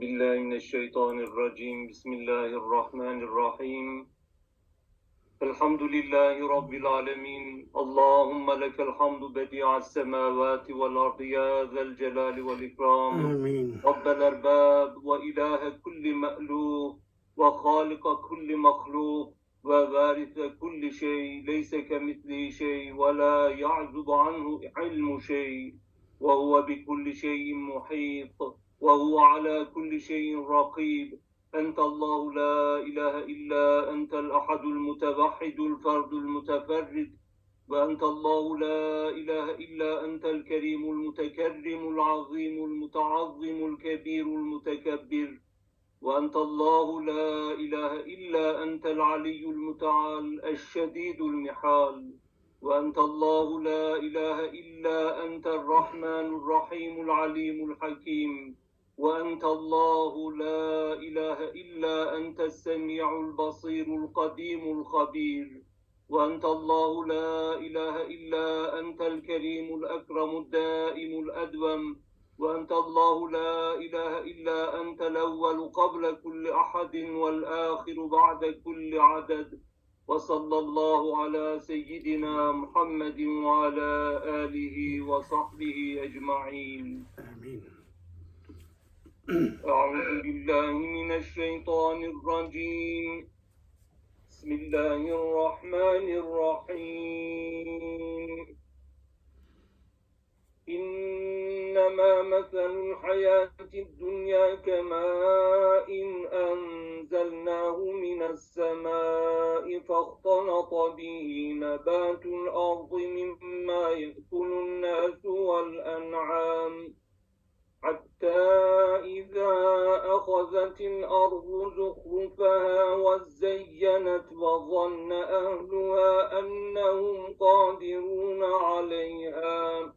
بالله من الشيطان الرجيم. بسم الله الرحمن الرحيم. الحمد لله رب العالمين. اللهم لك الحمد بديع السماوات والأرض يا ذا الجلال والإكرام. Amin. رب الأرباب وإله كل مألوف وخالق كل مخلوق ووارث كل شيء. ليس كمثله شيء ولا يعزب عنه علم شيء. وهو بكل شيء محيط. وهو على كل شيء رقيب. أنت الله لا إله إلا أنت الأحد المتوحد الفرد المتفرد. وأنت الله لا إله إلا أنت الكريم المتكرم العظيم المتعظم الكبير المتكبر. وأنت الله لا إله إلا أنت العلي المتعال الشديد المحال. وأنت الله لا إله إلا أنت الرحمن الرحيم العليم الحكيم. وأنت الله لا إله إلا أنت السميع البصير القديم الخبير. وأنت الله لا إله إلا أنت الكريم الأكرم الدائم الأدوم. وأنت الله لا إله إلا أنت الأول قبل كل أحد والآخر بعد كل عدد. وصلى الله على سيدنا محمد وعلى آله وصحبه أجمعين. Amin. أعوذ بالله من الشيطان الرجيم. بسم الله الرحمن الرحيم. إنما مثل الحياة الدنيا كماء أنزلناه من السماء فاختلط به نبات الأرض مما يأكل الناس والأنعام. حتى إذا أخذت الأرض زخرفها وزينت وظن أهلها أنهم قادرون عليها.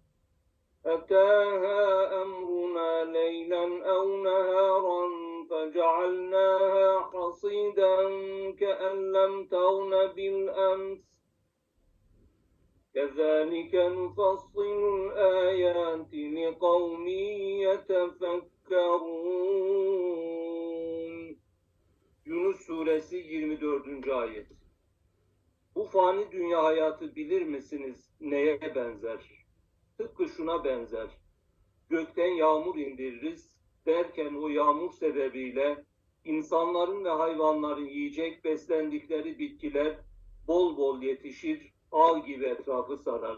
أتاها أمرنا ليلا أو نهارا فجعلناها حصيدا كأن لم تغن بالأمس. كذلك نفصل الآيات لقوم يتفكرون Yunus Suresi 24. ayet Bu fani dünya hayatı bilir misiniz neye benzer? Tıpkı şuna benzer. Gökten yağmur indiririz derken o yağmur sebebiyle insanların ve hayvanların yiyecek beslendikleri bitkiler bol bol yetişir, ağ gibi etrafı sarar.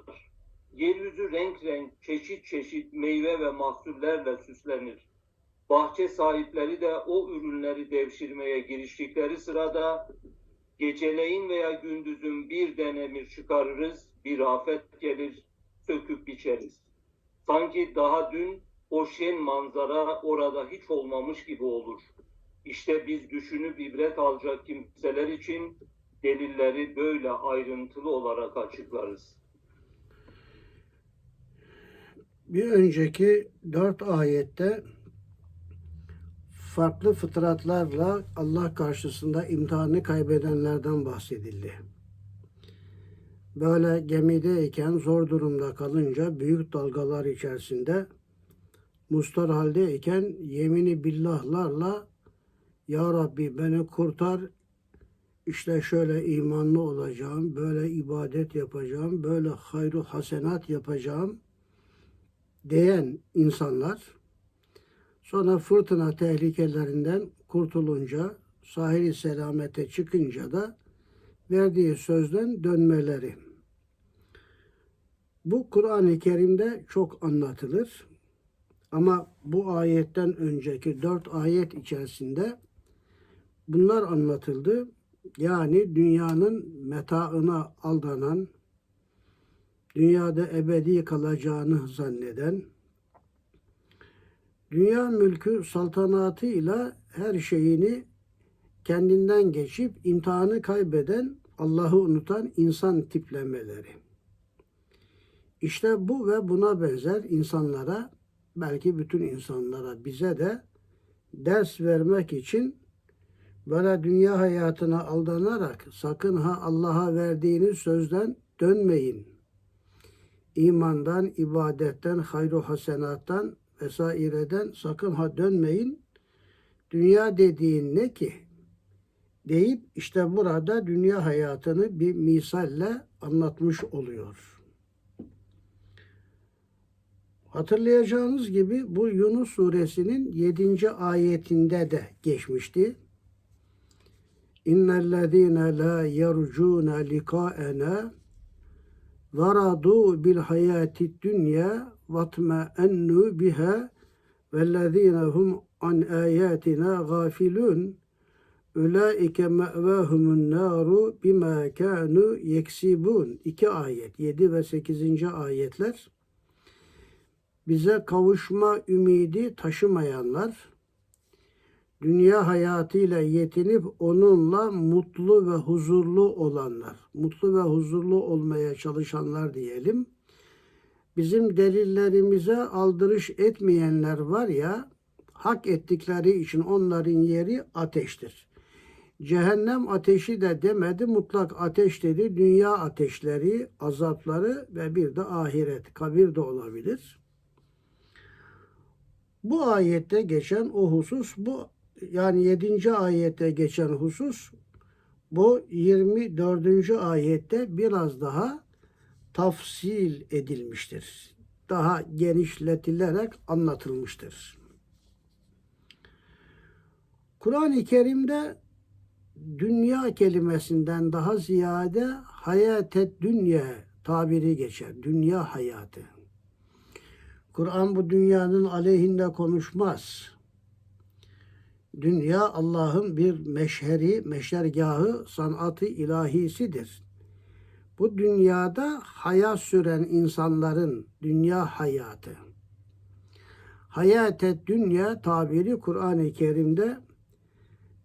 Yeryüzü renk renk, çeşit çeşit meyve ve mahsullerle süslenir. Bahçe sahipleri de o ürünleri devşirmeye giriştikleri sırada geceleyin veya gündüzün bir denemir çıkarırız, bir afet gelir, söküp biçeriz. Sanki daha dün o şen manzara orada hiç olmamış gibi olur. İşte biz düşünüp ibret alacak kimseler için delilleri böyle ayrıntılı olarak açıklarız. Bir önceki dört ayette farklı fıtratlarla Allah karşısında imtihanı kaybedenlerden bahsedildi. Böyle gemideyken zor durumda kalınca büyük dalgalar içerisinde mustar haldeyken yemini billahlarla Ya Rabbi beni kurtar işte şöyle imanlı olacağım, böyle ibadet yapacağım, böyle hayru hasenat yapacağım diyen insanlar sonra fırtına tehlikelerinden kurtulunca sahili selamete çıkınca da verdiği sözden dönmeleri. Bu Kur'an-ı Kerim'de çok anlatılır. Ama bu ayetten önceki dört ayet içerisinde bunlar anlatıldı. Yani dünyanın metaına aldanan, dünyada ebedi kalacağını zanneden, dünya mülkü saltanatıyla her şeyini kendinden geçip imtihanı kaybeden, Allah'ı unutan insan tiplemeleri. İşte bu ve buna benzer insanlara, belki bütün insanlara, bize de ders vermek için böyle dünya hayatına aldanarak sakın ha Allah'a verdiğiniz sözden dönmeyin. İmandan, ibadetten, hayru hasenattan vesaireden sakın ha dönmeyin. Dünya dediğin ne ki? Deyip işte burada dünya hayatını bir misalle anlatmış oluyor. Hatırlayacağınız gibi bu Yunus suresinin 7. ayetinde de geçmişti. İnnellezîne lâ yercûne likâena varadu bil hayati dünya vatma'ennu biha vellezîne hum an ayatina gafilun ulaike me'vahumun naru bima kanu yeksibun. İki ayet, 7 ve 8. ayetler bize kavuşma ümidi taşımayanlar, dünya hayatıyla yetinip onunla mutlu ve huzurlu olanlar, mutlu ve huzurlu olmaya çalışanlar diyelim. Bizim delillerimize aldırış etmeyenler var ya, hak ettikleri için onların yeri ateştir. Cehennem ateşi de demedi, mutlak ateş dedi. Dünya ateşleri, azapları ve bir de ahiret, kabir de olabilir. Bu ayette geçen o husus bu yani 7. ayette geçen husus bu 24. ayette biraz daha tafsil edilmiştir. Daha genişletilerek anlatılmıştır. Kur'an-ı Kerim'de dünya kelimesinden daha ziyade hayatet dünya tabiri geçer. Dünya hayatı. Kur'an bu dünyanın aleyhinde konuşmaz. Dünya Allah'ın bir meşheri, meşergahı, sanatı ilahisidir. Bu dünyada hayat süren insanların dünya hayatı. Hayatet dünya tabiri Kur'an-ı Kerim'de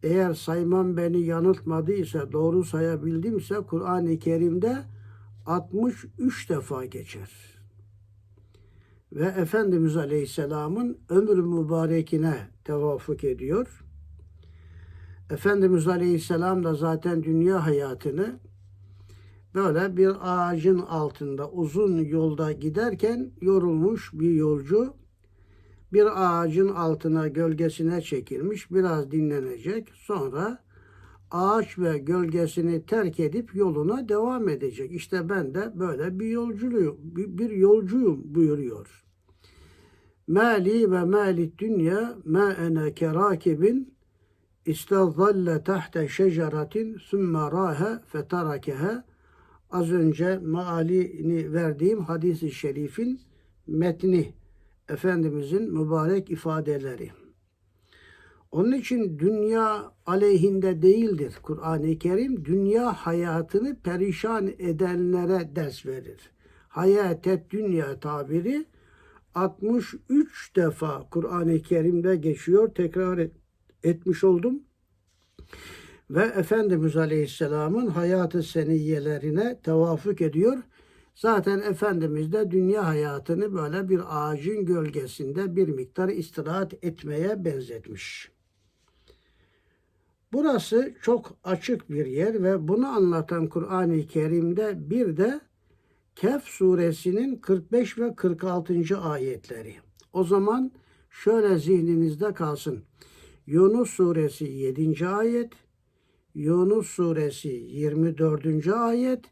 eğer saymam beni yanıltmadıysa, doğru sayabildimse Kur'an-ı Kerim'de 63 defa geçer. Ve Efendimiz Aleyhisselam'ın ömrü mübarekine tevafuk ediyor. Efendimiz Aleyhisselam da zaten dünya hayatını böyle bir ağacın altında uzun yolda giderken yorulmuş bir yolcu bir ağacın altına gölgesine çekilmiş biraz dinlenecek sonra ağaç ve gölgesini terk edip yoluna devam edecek. İşte ben de böyle bir yolcuyum, bir yolcuyum buyuruyor. Mali ve mali dünya ma ene kerakibin istazalle tahte şeceratin sümme rahe fetarakeha az önce maalini verdiğim hadisi şerifin metni Efendimizin mübarek ifadeleri. Onun için dünya aleyhinde değildir. Kur'an-ı Kerim dünya hayatını perişan edenlere ders verir. Hayatet dünya tabiri 63 defa Kur'an-ı Kerim'de geçiyor. Tekrar etmiş oldum. Ve Efendimiz Aleyhisselam'ın hayatı seniyyelerine tevafuk ediyor. Zaten Efendimiz de dünya hayatını böyle bir ağacın gölgesinde bir miktar istirahat etmeye benzetmiş. Burası çok açık bir yer ve bunu anlatan Kur'an-ı Kerim'de bir de Kehf suresinin 45 ve 46. ayetleri. O zaman şöyle zihninizde kalsın. Yunus suresi 7. ayet, Yunus suresi 24. ayet,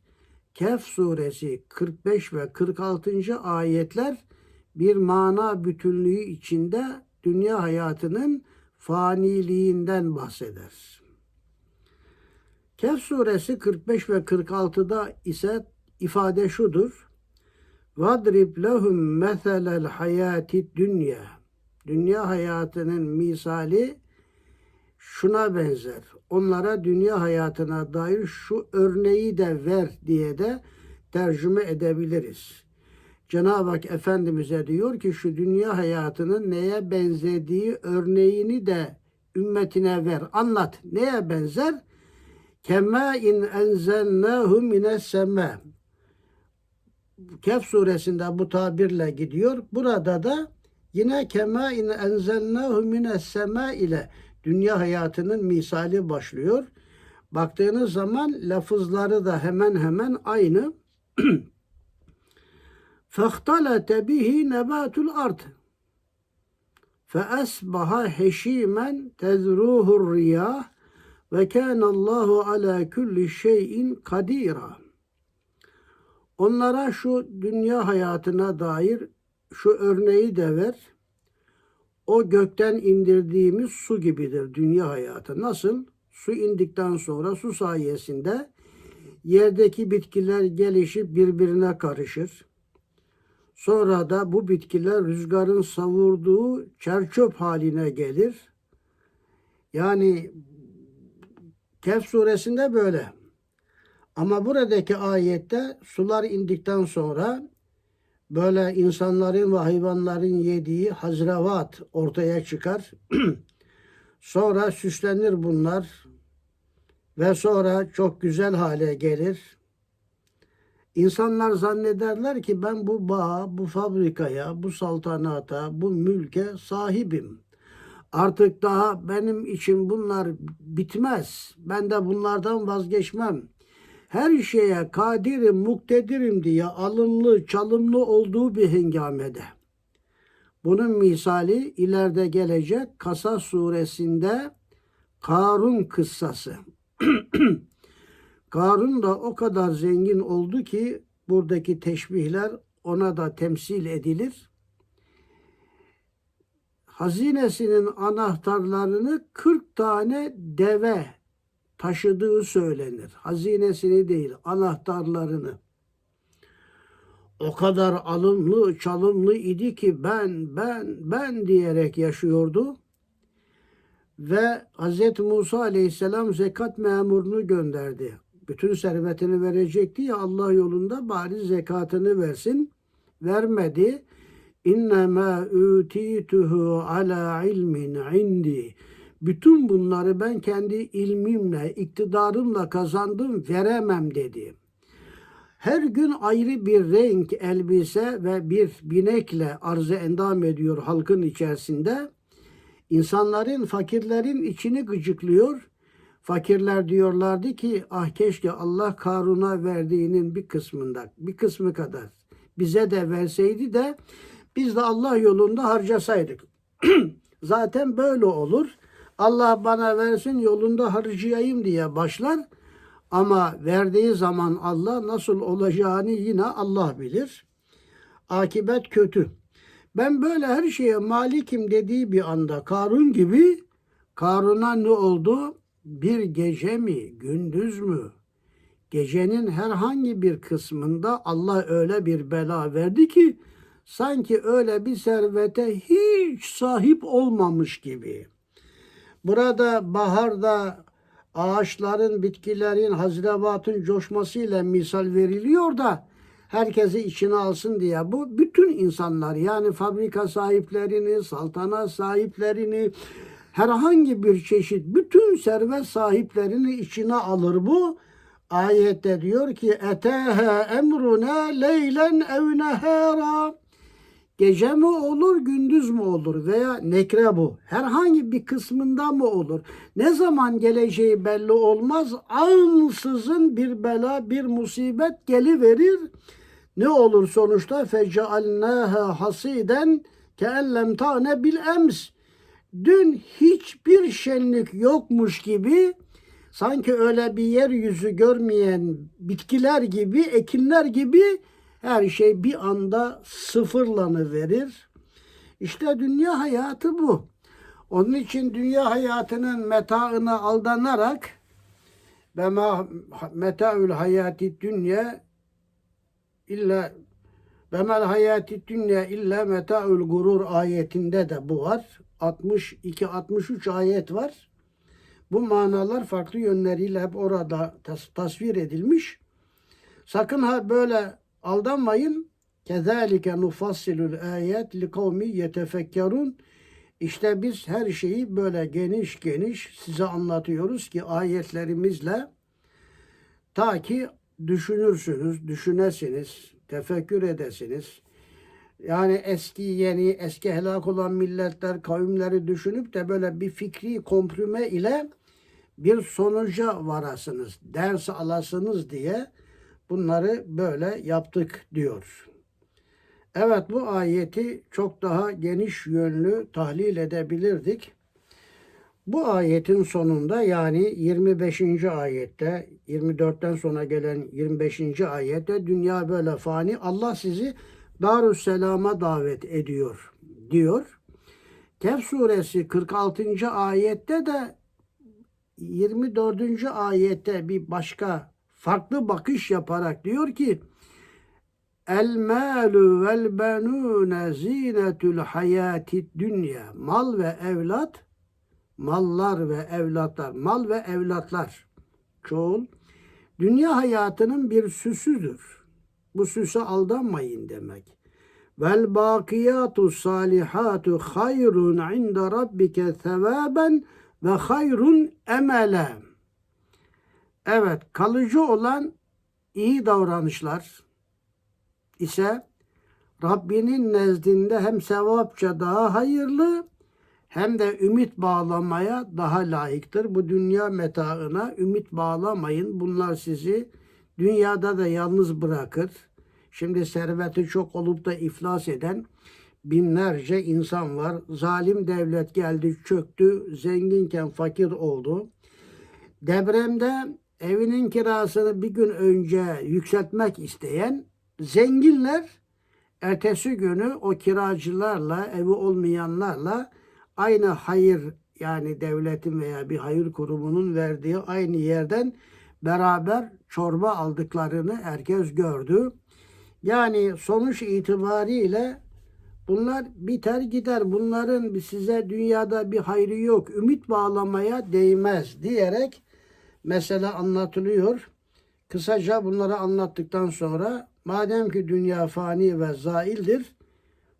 Kehf suresi 45 ve 46. ayetler bir mana bütünlüğü içinde dünya hayatının faniliğinden bahseder. Kehf suresi 45 ve 46'da ise ifade şudur. Vadrib lehum meselel hayati dünya. Dünya hayatının misali şuna benzer. Onlara dünya hayatına dair şu örneği de ver diye de tercüme edebiliriz. Cenab-ı Hak Efendimiz'e diyor ki şu dünya hayatının neye benzediği örneğini de ümmetine ver. Anlat. Neye benzer? Kema in enzelnahu mines sema. Kehf suresinde bu tabirle gidiyor. Burada da yine kema enzelnahu mines sema ile dünya hayatının misali başlıyor. Baktığınız zaman lafızları da hemen hemen aynı. Fehtalete bihi nebatul ard. Feesbaha heşimen tezruhur riyah ve kâne Allahu ala kulli şeyin kadira. Onlara şu dünya hayatına dair şu örneği de ver. O gökten indirdiğimiz su gibidir dünya hayatı. Nasıl? Su indikten sonra su sayesinde yerdeki bitkiler gelişip birbirine karışır. Sonra da bu bitkiler rüzgarın savurduğu çerçöp haline gelir. Yani Kehf suresinde böyle. Ama buradaki ayette sular indikten sonra böyle insanların ve hayvanların yediği hazrevat ortaya çıkar. sonra süslenir bunlar ve sonra çok güzel hale gelir. İnsanlar zannederler ki ben bu bağa, bu fabrikaya, bu saltanata, bu mülke sahibim. Artık daha benim için bunlar bitmez. Ben de bunlardan vazgeçmem. Her şeye kadirim, muktedirim diye alımlı, çalımlı olduğu bir hengamede. Bunun misali ileride gelecek Kasas suresinde Karun kıssası. Karun da o kadar zengin oldu ki buradaki teşbihler ona da temsil edilir. Hazinesinin anahtarlarını 40 tane deve taşıdığı söylenir. Hazinesini değil, anahtarlarını. O kadar alımlı, çalımlı idi ki ben, ben, ben diyerek yaşıyordu. Ve Hz. Musa aleyhisselam zekat memurunu gönderdi. Bütün servetini verecekti ya Allah yolunda bari zekatını versin. Vermedi. İnnemâ ütîtuhu ala ilmin indi. Bütün bunları ben kendi ilmimle, iktidarımla kazandım, veremem dedi. Her gün ayrı bir renk elbise ve bir binekle arzı endam ediyor halkın içerisinde. İnsanların, fakirlerin içini gıcıklıyor. Fakirler diyorlardı ki ah keşke Allah Karun'a verdiğinin bir kısmında, bir kısmı kadar bize de verseydi de biz de Allah yolunda harcasaydık. Zaten böyle olur. Allah bana versin yolunda harcayayım diye başlar. Ama verdiği zaman Allah nasıl olacağını yine Allah bilir. Akibet kötü. Ben böyle her şeye malikim dediği bir anda Karun gibi Karun'a ne oldu? Bir gece mi, gündüz mü? Gecenin herhangi bir kısmında Allah öyle bir bela verdi ki sanki öyle bir servete hiç sahip olmamış gibi. Burada baharda ağaçların, bitkilerin, hazrevatın coşmasıyla misal veriliyor da herkesi içine alsın diye. Bu bütün insanlar yani fabrika sahiplerini, saltanat sahiplerini, herhangi bir çeşit bütün servet sahiplerini içine alır bu. Ayette diyor ki etehe emruna leylen ev nehara Gece mi olur, gündüz mü olur veya nekre bu. Herhangi bir kısmında mı olur? Ne zaman geleceği belli olmaz. Ansızın bir bela, bir musibet geliverir. Ne olur sonuçta? Fecealnâhe hasiden keellem tane bil ems. Dün hiçbir şenlik yokmuş gibi sanki öyle bir yeryüzü görmeyen bitkiler gibi, ekinler gibi her şey bir anda sıfırlanı verir. İşte dünya hayatı bu. Onun için dünya hayatının metaına aldanarak ve metaül hayati dünya illa ve mel hayati dünya illa metaül gurur ayetinde de bu var. 62 63 ayet var. Bu manalar farklı yönleriyle hep orada tas tasvir edilmiş. Sakın ha böyle Aldanmayın. Kezalike nufassilul ayet li kavmi yetefekkerun. İşte biz her şeyi böyle geniş geniş size anlatıyoruz ki ayetlerimizle ta ki düşünürsünüz, düşünesiniz, tefekkür edesiniz. Yani eski yeni, eski helak olan milletler, kavimleri düşünüp de böyle bir fikri komprime ile bir sonuca varasınız, ders alasınız diye Bunları böyle yaptık diyor. Evet bu ayeti çok daha geniş yönlü tahlil edebilirdik. Bu ayetin sonunda yani 25. ayette 24'ten sonra gelen 25. ayette dünya böyle fani Allah sizi Darüsselam'a davet ediyor diyor. Kehf suresi 46. ayette de 24. ayette bir başka farklı bakış yaparak diyor ki El malu vel benune zinetul hayati dünya. Mal ve evlat, mallar ve evlatlar, mal ve evlatlar çoğul dünya hayatının bir süsüdür. Bu süse aldanmayın demek. Vel bakiyatu salihatu hayrun inde rabbike sevaben ve hayrun emele. Evet, kalıcı olan iyi davranışlar ise Rabbinin nezdinde hem sevapça daha hayırlı hem de ümit bağlamaya daha layıktır. Bu dünya metaına ümit bağlamayın. Bunlar sizi dünyada da yalnız bırakır. Şimdi serveti çok olup da iflas eden binlerce insan var. Zalim devlet geldi, çöktü, zenginken fakir oldu. Depremde evinin kirasını bir gün önce yükseltmek isteyen zenginler ertesi günü o kiracılarla, evi olmayanlarla aynı hayır yani devletin veya bir hayır kurumunun verdiği aynı yerden beraber çorba aldıklarını herkes gördü. Yani sonuç itibariyle bunlar biter gider. Bunların size dünyada bir hayrı yok. Ümit bağlamaya değmez diyerek mesele anlatılıyor. Kısaca bunları anlattıktan sonra madem ki dünya fani ve zaildir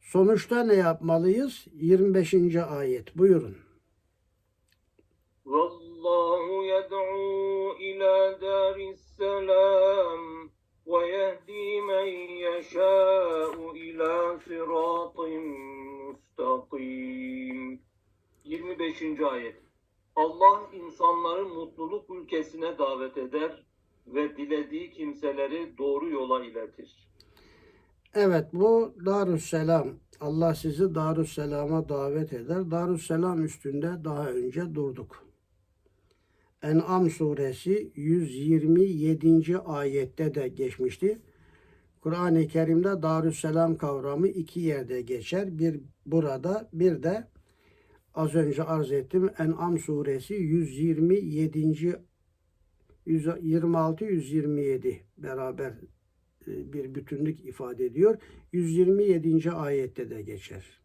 sonuçta ne yapmalıyız? 25. ayet buyurun. Vallahu yed'u ila daris selam ve yehdi men yeşâ'u ila siratın mustakim. 25. ayet insanları mutluluk ülkesine davet eder ve dilediği kimseleri doğru yola iletir. Evet bu Darüsselam. Allah sizi Darüsselam'a davet eder. Darüsselam üstünde daha önce durduk. En'am suresi 127. ayette de geçmişti. Kur'an-ı Kerim'de Darüsselam kavramı iki yerde geçer. Bir burada bir de az önce arz ettim En'am suresi 127. 126-127 beraber e, bir bütünlük ifade ediyor. 127. ayette de geçer.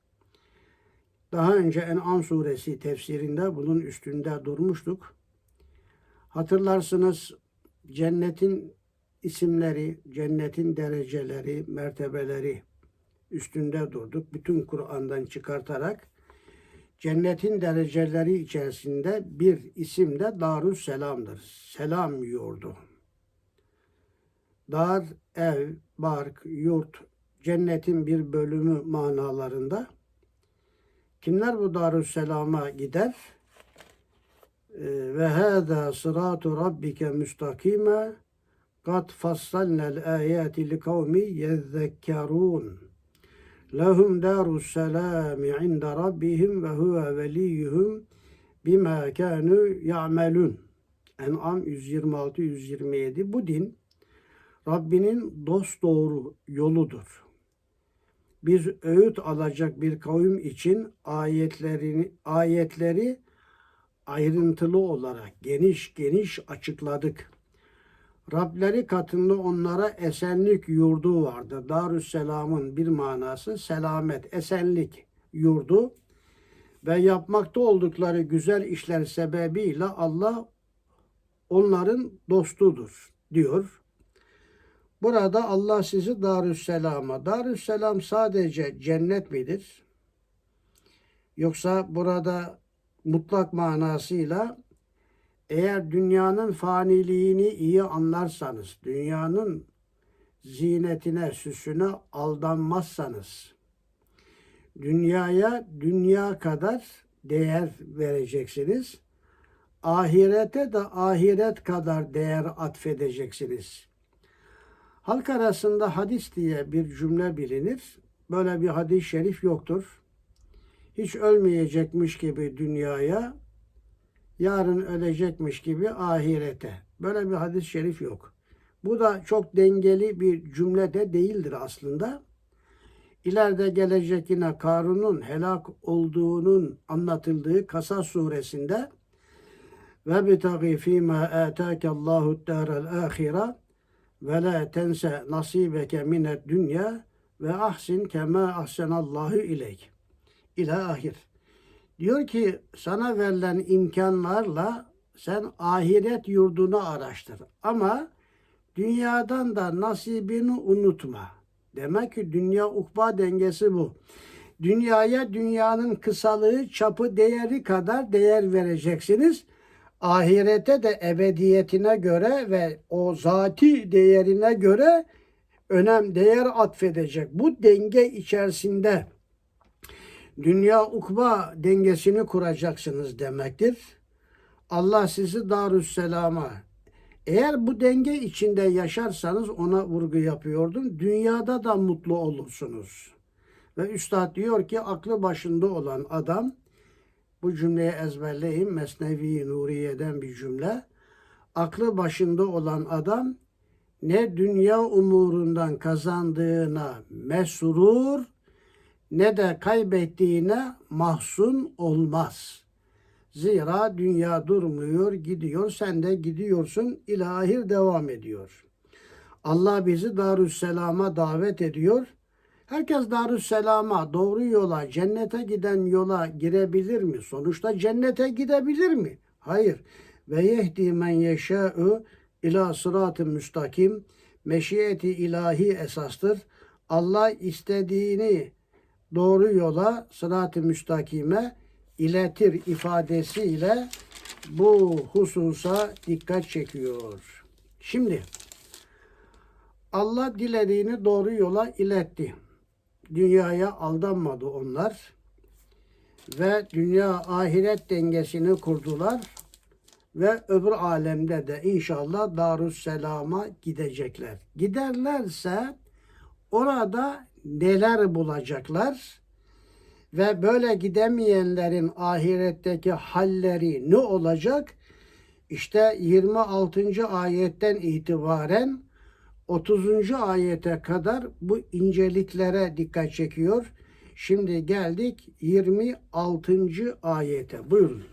Daha önce En'am suresi tefsirinde bunun üstünde durmuştuk. Hatırlarsınız cennetin isimleri, cennetin dereceleri, mertebeleri üstünde durduk. Bütün Kur'an'dan çıkartarak cennetin dereceleri içerisinde bir isim de Darüsselam'dır. Selam yurdu. Dar, ev, bark, yurt, cennetin bir bölümü manalarında. Kimler bu Darüsselam'a gider? Ee, Ve hâzâ sırâtu rabbike müstakîme kad fassalnel âyâti li kavmi yezzekkerûn. Lehum darusselam inde rabbihim ve huve veliyuhum bima kanu ya'melun. En'am 126-127 bu din Rabbinin dost doğru yoludur. Biz öğüt alacak bir kavim için ayetlerini ayetleri ayrıntılı olarak geniş geniş açıkladık. Rableri katında onlara esenlik yurdu vardı. Darüsselam'ın bir manası selamet, esenlik yurdu ve yapmakta oldukları güzel işler sebebiyle Allah onların dostudur diyor. Burada Allah sizi Darüsselam'a, Darüsselam sadece cennet midir? Yoksa burada mutlak manasıyla eğer dünyanın faniliğini iyi anlarsanız, dünyanın zinetine, süsüne aldanmazsanız, dünyaya dünya kadar değer vereceksiniz. Ahirete de ahiret kadar değer atfedeceksiniz. Halk arasında hadis diye bir cümle bilinir. böyle bir hadis-i şerif yoktur. Hiç ölmeyecekmiş gibi dünyaya, yarın ölecekmiş gibi ahirete. Böyle bir hadis-i şerif yok. Bu da çok dengeli bir cümle de değildir aslında. İleride gelecek yine Karun'un helak olduğunun anlatıldığı Kasas suresinde ve bitagi fîmâ âtâke Allahu dârel âhire ve la tense nasibeke mined dünya ve ahsin kema ahsenallahu ileyk. İlâ ahir. Diyor ki sana verilen imkanlarla sen ahiret yurdunu araştır. Ama dünyadan da nasibini unutma. Demek ki dünya ukba dengesi bu. Dünyaya dünyanın kısalığı, çapı, değeri kadar değer vereceksiniz. Ahirete de ebediyetine göre ve o zati değerine göre önem, değer atfedecek. Bu denge içerisinde dünya ukba dengesini kuracaksınız demektir. Allah sizi Darüsselam'a eğer bu denge içinde yaşarsanız ona vurgu yapıyordum. Dünyada da mutlu olursunuz. Ve Üstad diyor ki aklı başında olan adam bu cümleyi ezberleyin. Mesnevi Nuriye'den bir cümle. Aklı başında olan adam ne dünya umurundan kazandığına mesrur ne de kaybettiğine mahzun olmaz. Zira dünya durmuyor, gidiyor, sen de gidiyorsun, ilahir devam ediyor. Allah bizi Darüsselam'a davet ediyor. Herkes Darüsselam'a, doğru yola, cennete giden yola girebilir mi? Sonuçta cennete gidebilir mi? Hayır. Ve yehdi men yeşâ'ü ila sırat-ı müstakim. Meşiyeti ilahi esastır. Allah istediğini doğru yola, sırat-ı müstakime iletir ifadesiyle bu hususa dikkat çekiyor. Şimdi Allah dilediğini doğru yola iletti. Dünyaya aldanmadı onlar ve dünya ahiret dengesini kurdular ve öbür alemde de inşallah Darüsselam'a gidecekler. Giderlerse orada neler bulacaklar? ve böyle gidemeyenlerin ahiretteki halleri ne olacak? İşte 26. ayetten itibaren 30. ayete kadar bu inceliklere dikkat çekiyor. Şimdi geldik 26. ayete. Buyurun.